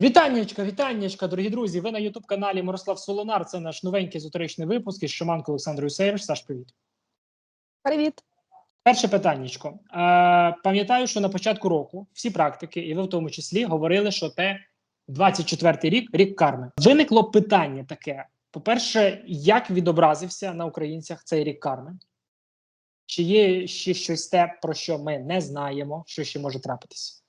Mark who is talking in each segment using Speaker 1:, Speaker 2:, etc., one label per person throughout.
Speaker 1: Вітаннячка, вітаннячка, дорогі друзі. Ви на Ютуб каналі Мирослав Солонар. Це наш новенький езотеричний випуск із Шаманкою Олександрою Сейвиш. Саш, привіт.
Speaker 2: Привіт.
Speaker 1: Перше питаннячко. Е, пам'ятаю, що на початку року всі практики, і ви в тому числі, говорили, що те 24-й рік рік карми. Виникло питання таке: по-перше, як відобразився на українцях цей рік карми? Чи є ще щось те, про що ми не знаємо, що ще може трапитися?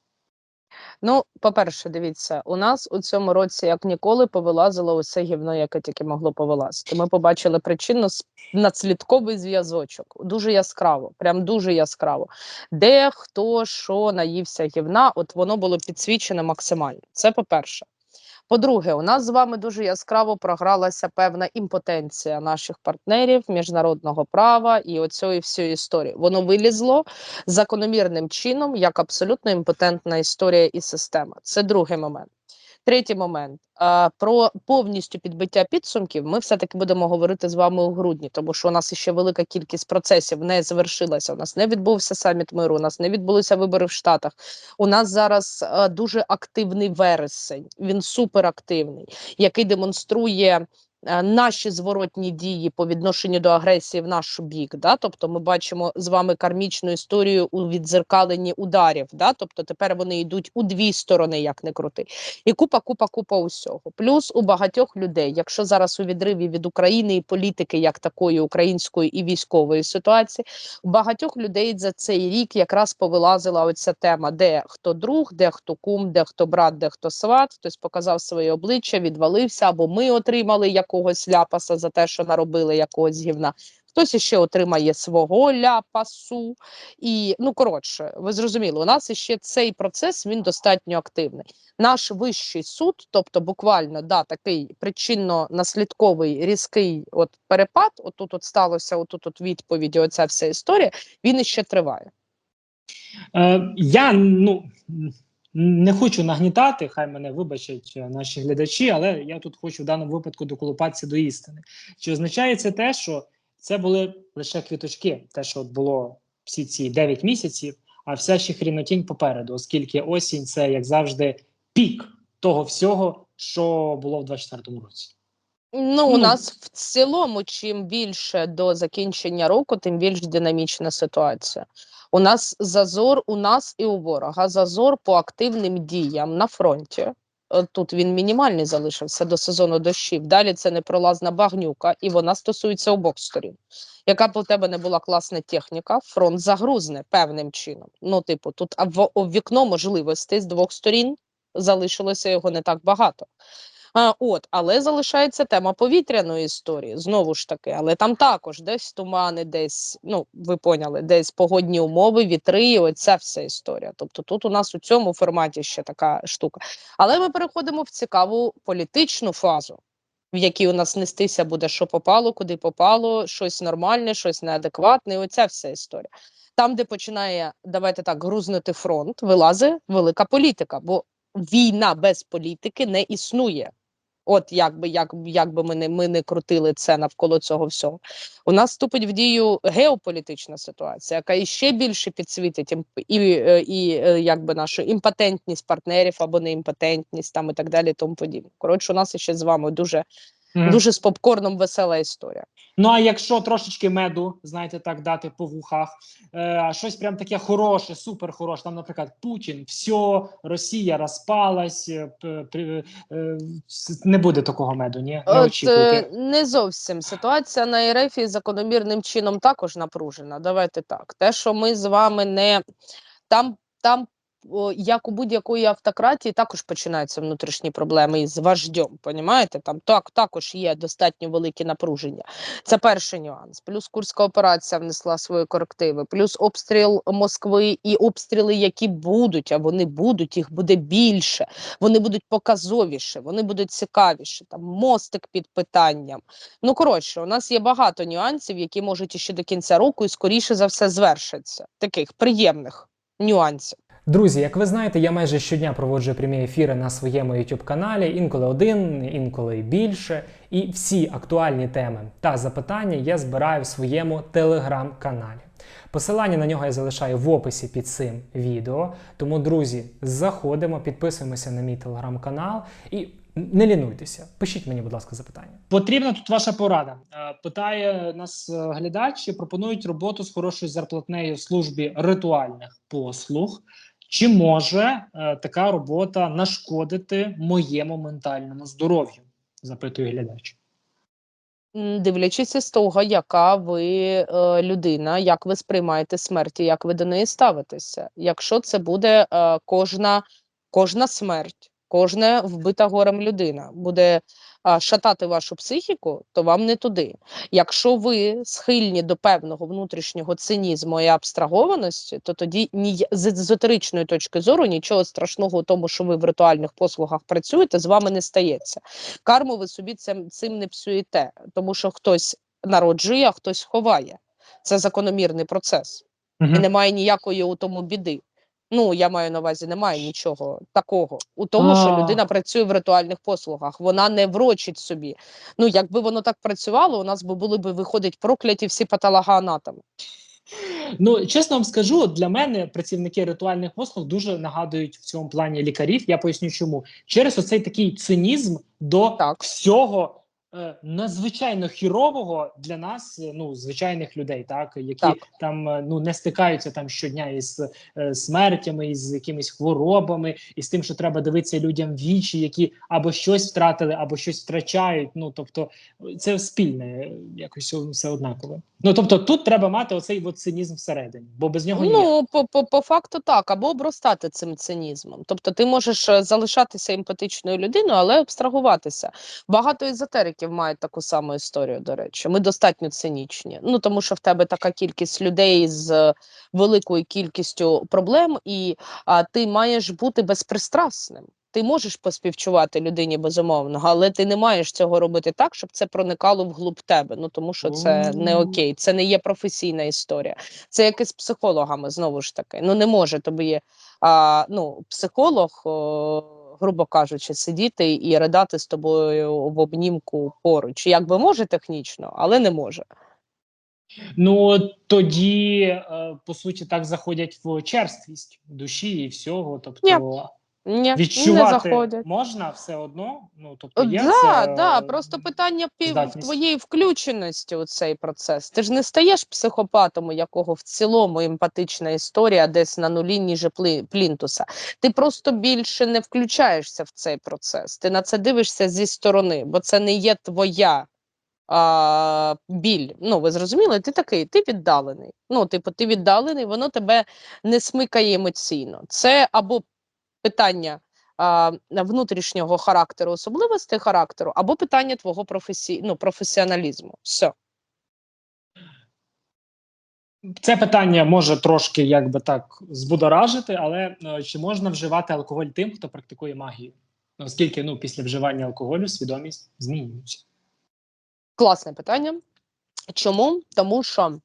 Speaker 2: Ну, по-перше, дивіться, у нас у цьому році як ніколи повилазило усе гівно, яке тільки могло повилазити. Ми побачили причинно наслідковий зв'язочок. Дуже яскраво, прям дуже яскраво. Де хто що наївся гівна, от воно було підсвічено максимально. Це по-перше. По-друге, у нас з вами дуже яскраво програлася певна імпотенція наших партнерів міжнародного права і оцієї всієї історії. Воно вилізло закономірним чином як абсолютно імпотентна історія і система. Це другий момент. Третій момент про повністю підбиття підсумків. Ми все таки будемо говорити з вами у грудні, тому що у нас ще велика кількість процесів не завершилася. У нас не відбувся саміт миру. У нас не відбулися вибори в Штатах. У нас зараз а, дуже активний вересень. Він суперактивний, який демонструє. Е, Наші зворотні дії по відношенню до агресії в наш бік, да, тобто ми бачимо з вами кармічну історію у відзеркаленні ударів. Да, тобто тепер вони йдуть у дві сторони, як не крути, і купа, купа, купа усього. Плюс у багатьох людей, якщо зараз у відриві від України і політики, як такої української і військової ситуації, у багатьох людей за цей рік якраз повилазила оця тема, де хто друг, де хто кум, де хто брат, де хто сват, хтось показав своє обличчя, відвалився, або ми отримали якогось ляпаса за те, що наробили якогось гівна. Хтось іще отримає свого ляпасу, і ну коротше, ви зрозуміли, у нас іще цей процес він достатньо активний. Наш вищий суд, тобто буквально да, такий причинно-наслідковий різкий от перепад, отут от сталося, отут от відповіді, оця вся історія, він іще триває.
Speaker 1: Е, я ну не хочу нагнітати, хай мене вибачать е, наші глядачі, але я тут хочу в даному випадку доколупатися до істини. Чи означає це те, що це були лише квіточки, те, що от було всі ці 9 місяців, а вся ще хрінотінь попереду, оскільки осінь це як завжди пік того всього, що було в 24-му році.
Speaker 2: Ну, у
Speaker 1: Ну.
Speaker 2: нас в цілому, чим більше до закінчення року, тим більш динамічна ситуація. У нас зазор у нас і у ворога. Зазор по активним діям на фронті. Е, Тут він мінімальний залишився до сезону дощів. Далі це непролазна багнюка, і вона стосується обох сторін. Яка б у тебе не була класна техніка, фронт загрузне певним чином. Ну, типу, тут вікно можливостей з двох сторін залишилося його не так багато. А, от, але залишається тема повітряної історії знову ж таки, але там також десь тумани, десь, ну ви поняли, десь погодні умови, вітри, і оця вся історія. Тобто тут у нас у цьому форматі ще така штука. Але ми переходимо в цікаву політичну фазу, в якій у нас нестися буде, що попало, куди попало, щось нормальне, щось неадекватне. і Оця вся історія. Там, де починає, давайте так, грузнути фронт, вилазить велика політика, бо війна без політики не існує. От як би, як, як би ми не ми не крутили це навколо цього всього. У нас вступить в дію геополітична ситуація, яка іще більше підсвітить і, е, і е, якби нашу імпотентність партнерів або неімпотентність там і так далі, і тому подібне. Коротше, у нас ще з вами дуже, дуже з попкорном весела історія.
Speaker 1: Ну а якщо трошечки меду, знаєте, так дати по вухах, е, щось прям таке хороше, супер хороше. Там, наприклад, Путін, все, Росія розпалась, е, е, не буде такого меду, ні? Не
Speaker 2: От,
Speaker 1: очікуйте.
Speaker 2: е, не зовсім ситуація на РФ закономірним чином також напружена. Давайте так. Те, що ми з вами не там, там як у будь-якої автократії, також починаються внутрішні проблеми із вождем. Понімаєте? Там так також є достатньо великі напруження. Це перший нюанс. Плюс Курська операція внесла свої корективи, плюс обстріл Москви і обстріли, які будуть, а вони будуть, їх буде більше вони будуть показовіші, вони будуть цікавіші. Там мостик під питанням. Ну коротше, у нас є багато нюансів, які можуть іще до кінця року і скоріше за все звершаться. Таких приємних нюансів.
Speaker 3: Друзі, як ви знаєте, я майже щодня проводжу прямі ефіри на своєму YouTube каналі, інколи один, інколи більше. І всі актуальні теми та запитання я збираю в своєму телеграм-каналі. Посилання на нього я залишаю в описі під цим відео. Тому, друзі, заходимо, підписуємося на мій телеграм-канал і не лінуйтеся. Пишіть мені, будь ласка, запитання.
Speaker 1: Потрібна тут ваша порада. Е, Питає нас е, глядач, чи пропонують роботу з хорошою зарплатнею в службі ритуальних послуг. Чи може е, така робота нашкодити моєму ментальному здоров'ю? Запитує глядач.
Speaker 2: Дивлячись з того, яка ви е, людина, як ви сприймаєте смерть, як ви до неї ставитеся. Якщо це буде е, кожна, кожна смерть, кожна вбита горем людина буде шатати вашу психіку, то вам не туди. Якщо ви схильні до певного внутрішнього цинізму і абстрагованості, то тоді ні з езотеричної точки зору нічого страшного у тому, що ви в ритуальних послугах працюєте, з вами не стається. Карму ви собі цим, цим не псуєте, тому що хтось народжує, а хтось ховає. Це закономірний процес. І немає ніякої у тому біди. Ну, я маю на увазі, немає нічого такого у тому, що людина працює в ритуальних послугах. Вона не врочить собі. Ну, якби воно так працювало, у нас би були б виходить прокляті всі патологоанатоми.
Speaker 1: Ну, чесно вам скажу, для мене працівники ритуальних послуг дуже нагадують в цьому плані лікарів. Я поясню, чому через оцей такий цинізм до
Speaker 2: Так.
Speaker 1: всього надзвичайно хірового для нас, е, ну звичайних людей, так які
Speaker 2: Так.
Speaker 1: там е, ну не стикаються там щодня із е, смертями, із якимись хворобами, і з тим, що треба дивитися людям вічі, які або щось втратили, або щось втрачають. Ну тобто, це спільне, е, якось все однакове. Ну тобто, тут треба мати оцей от цинізм всередині, бо без нього.
Speaker 2: Ну, по, по, по факту так, або обростати цим цинізмом. Тобто ти можеш е, залишатися емпатичною людиною, але абстрагуватися. Багато езотериків мають таку саму історію, до речі. Ми достатньо цинічні. Ну тому що в тебе така кількість людей з е, великою кількістю проблем, і а, ти маєш бути безпристрасним. Ти можеш поспівчувати людині безумовно, але ти не маєш цього робити так, щоб це проникало вглуб тебе. Ну тому що це не окей, це не є професійна історія. Це як і з психологами знову ж таки. Ну не може тобі а, ну, психолог, о, грубо кажучи, сидіти і ридати з тобою в обнімку поруч. Як би може технічно, але не може.
Speaker 1: Ну тоді е, по суті так заходять в черствість душі і всього. Тобто
Speaker 2: Ні, не
Speaker 1: відчувати
Speaker 2: заходять.
Speaker 1: можна все одно. Ну тобто є
Speaker 2: да,
Speaker 1: це,
Speaker 2: да,
Speaker 1: е,
Speaker 2: просто питання
Speaker 1: здатність.
Speaker 2: твоєї включеності у цей процес. Ти ж не стаєш психопатом, у якого в цілому емпатична історія десь на нулі ніже плінтуса. Ти просто більше не включаєшся в цей процес. Ти на це дивишся зі сторони, бо це не є твоя. А, біль, ну ви зрозуміли, ти такий, ти віддалений. Ну, типу, ти віддалений, воно тебе не смикає емоційно. Це або питання а, внутрішнього характеру, особливостей характеру, або питання твого професій, ну, професіоналізму. Все.
Speaker 1: Це питання може трошки якби так збудоражити, але е, чи можна вживати алкоголь тим, хто практикує магію? Оскільки ну після вживання алкоголю свідомість змінюється.
Speaker 2: Класне питання. Чому? Тому що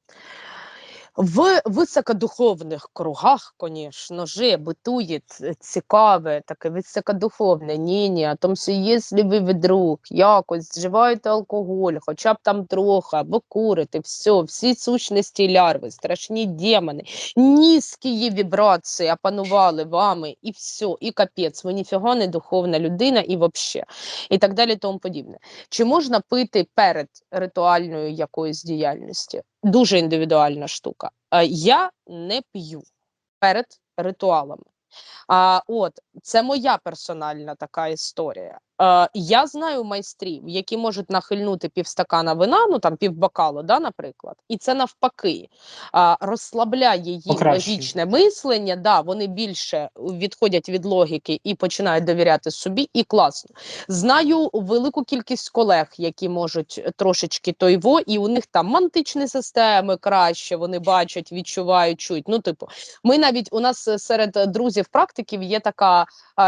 Speaker 2: в високодуховних кругах, звісно же, битує цікаве, таке високодуховне мнення, о том, що якщо ви вдруг якось вживаєте алкоголь, хоча б там трохи, або курите, все, всі сущності лярви, страшні демони, низькі вібрації опанували вами, і все, і капець, ви ніфіга не духовна людина, і вообще, і так далі, тому подібне. Чи можна пити перед ритуальною якоюсь діяльністю? Дуже індивідуальна штука. Е, Я не п'ю перед ритуалами. А, от це моя персональна така історія. Е, я знаю майстрів, які можуть нахильнути півстакана вина, ну там півбокалу, да, наприклад, і це навпаки а, розслабляє
Speaker 1: Покращує.
Speaker 2: логічне мислення. Да, вони більше відходять від логіки і починають довіряти собі, і класно. Знаю велику кількість колег, які можуть трошечки тойво, і у них там мантичні системи краще, вони бачать, відчувають, чують. Ну, типу, ми навіть у нас е, серед друзів практиків є така, е,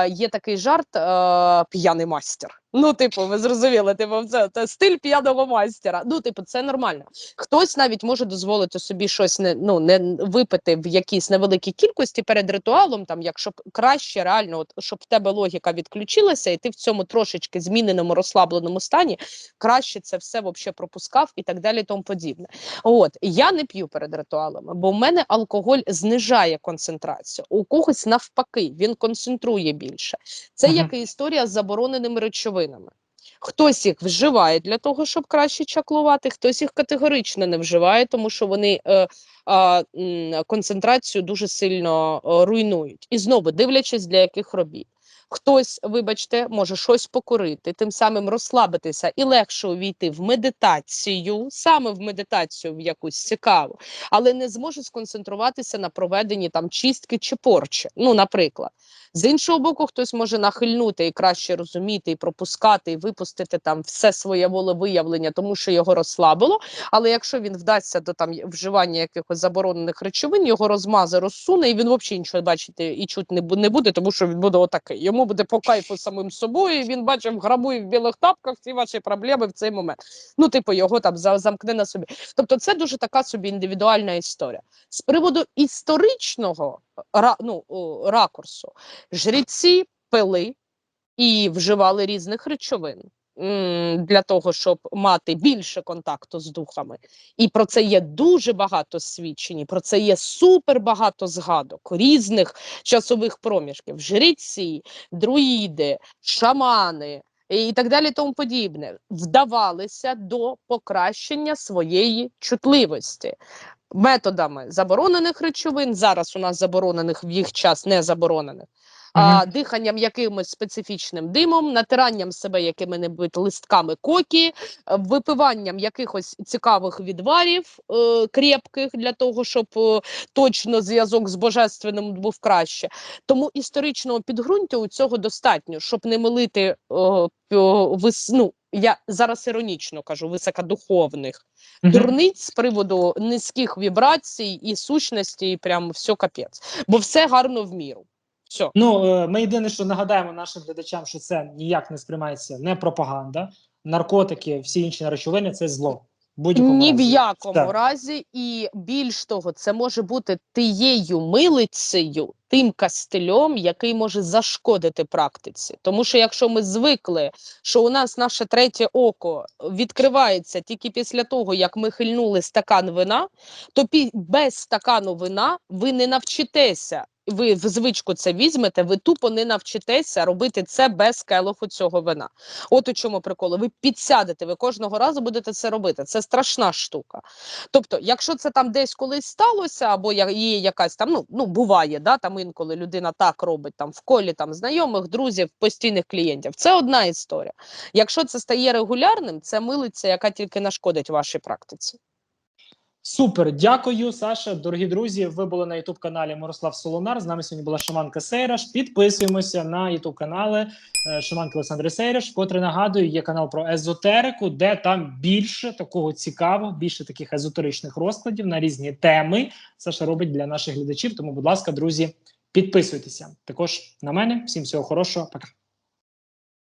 Speaker 2: є такий жарт е, п'яний мастер. Ну, типу, ви зрозуміли, типу, це, це стиль п'яного майстера. Ну, типу, це нормально. Хтось навіть може дозволити собі щось не ну не випити в якійсь невеликій кількості перед ритуалом, там, якщо краще реально, от щоб в тебе логіка відключилася, і ти в цьому трошечки зміненому розслабленому стані краще це все вообще пропускав і так далі, і тому подібне. От я не п'ю перед ритуалами, бо в мене алкоголь знижає концентрацію. У когось навпаки, він концентрує більше. Це
Speaker 1: Мгм.
Speaker 2: як і історія з забороненими речовинами. Хтось їх вживає для того, щоб краще чаклувати, хтось їх категорично не вживає, тому що вони е, е, концентрацію дуже сильно е, руйнують. І знову дивлячись, для яких робіт. Хтось, вибачте, може щось покурити, тим самим розслабитися і легше увійти в медитацію, саме в медитацію в якусь цікаву, але не зможе сконцентруватися на проведенні там чистки чи порчі. Ну, наприклад. З іншого боку, хтось може нахильнути і краще розуміти, і пропускати, і випустити там все своє волевиявлення, тому що його розслабило. Але якщо він вдасться до там вживання якихось заборонених речовин, його розмазе, розсуне, і він взагалі нічого бачити і чути не буде, тому що він буде отакий. Йому буде по кайфу самим собою. і Він бачив грабує в білих тапках всі ваші проблеми в цей момент. Ну, типу, його там за- замкне на собі. Тобто, це дуже така собі індивідуальна історія. З приводу історичного ну, ракурсу, жреці пили і вживали різних речовин для того, щоб мати більше контакту з духами. І про це є дуже багато свідчень, про це є супер багато згадок різних часових проміжків. Жреці, друїди, шамани. І так далі, тому подібне, вдавалися до покращення своєї чутливості методами заборонених речовин. Зараз у нас заборонених в їх час не заборонених. А, диханням якимось специфічним димом, натиранням себе якими-небудь листками кокі, е, випиванням якихось цікавих відварів е, крепких для того, щоб е, точно зв'язок з божественним був краще. Тому історичного підґрунтя у цього достатньо, щоб не милити е, пьо- вис, ну, я зараз іронічно кажу, високодуховних
Speaker 1: Мгм.
Speaker 2: дурниць з приводу низьких вібрацій і сущності, і прям все капець. Бо все гарно в міру. Все.
Speaker 1: Ну, е, ми єдине, що нагадаємо нашим глядачам, що це ніяк не сприймається не пропаганда, наркотики, всі інші речовини це зло. Будь-якому
Speaker 2: Ні в якому
Speaker 1: Так.
Speaker 2: разі, і більш того, це може бути тією милицею, тим кастильом, який може зашкодити практиці. Тому що якщо ми звикли, що у нас наше третє око відкривається тільки після того, як ми хильнули стакан вина, то пі- без стакану вина ви не навчитеся. Ви в звичку це візьмете, ви тупо не навчитеся робити це без келиху цього вина. От у чому прикол. Ви підсядете, ви кожного разу будете це робити. Це страшна штука. Тобто, якщо це там десь колись сталося, або є якась там, ну, ну буває, да, там інколи людина так робить там в колі там знайомих, друзів, постійних клієнтів. Це одна історія. Якщо це стає регулярним, це милиця, яка тільки нашкодить вашій практиці.
Speaker 1: Супер, дякую, Саша. Дорогі друзі. Ви були на Ютуб каналі Мирослав Солонар. З нами сьогодні була Шаманка Сейраш. Підписуємося на Ютуб канали е, Шаманки Олександри Сейраш. Котре нагадую, є канал про езотерику, де там більше такого цікавого, більше таких езотеричних розкладів на різні теми. Саша робить для наших глядачів. Тому, будь ласка, друзі, підписуйтеся. Також на мене. Всім всього хорошого. Пока.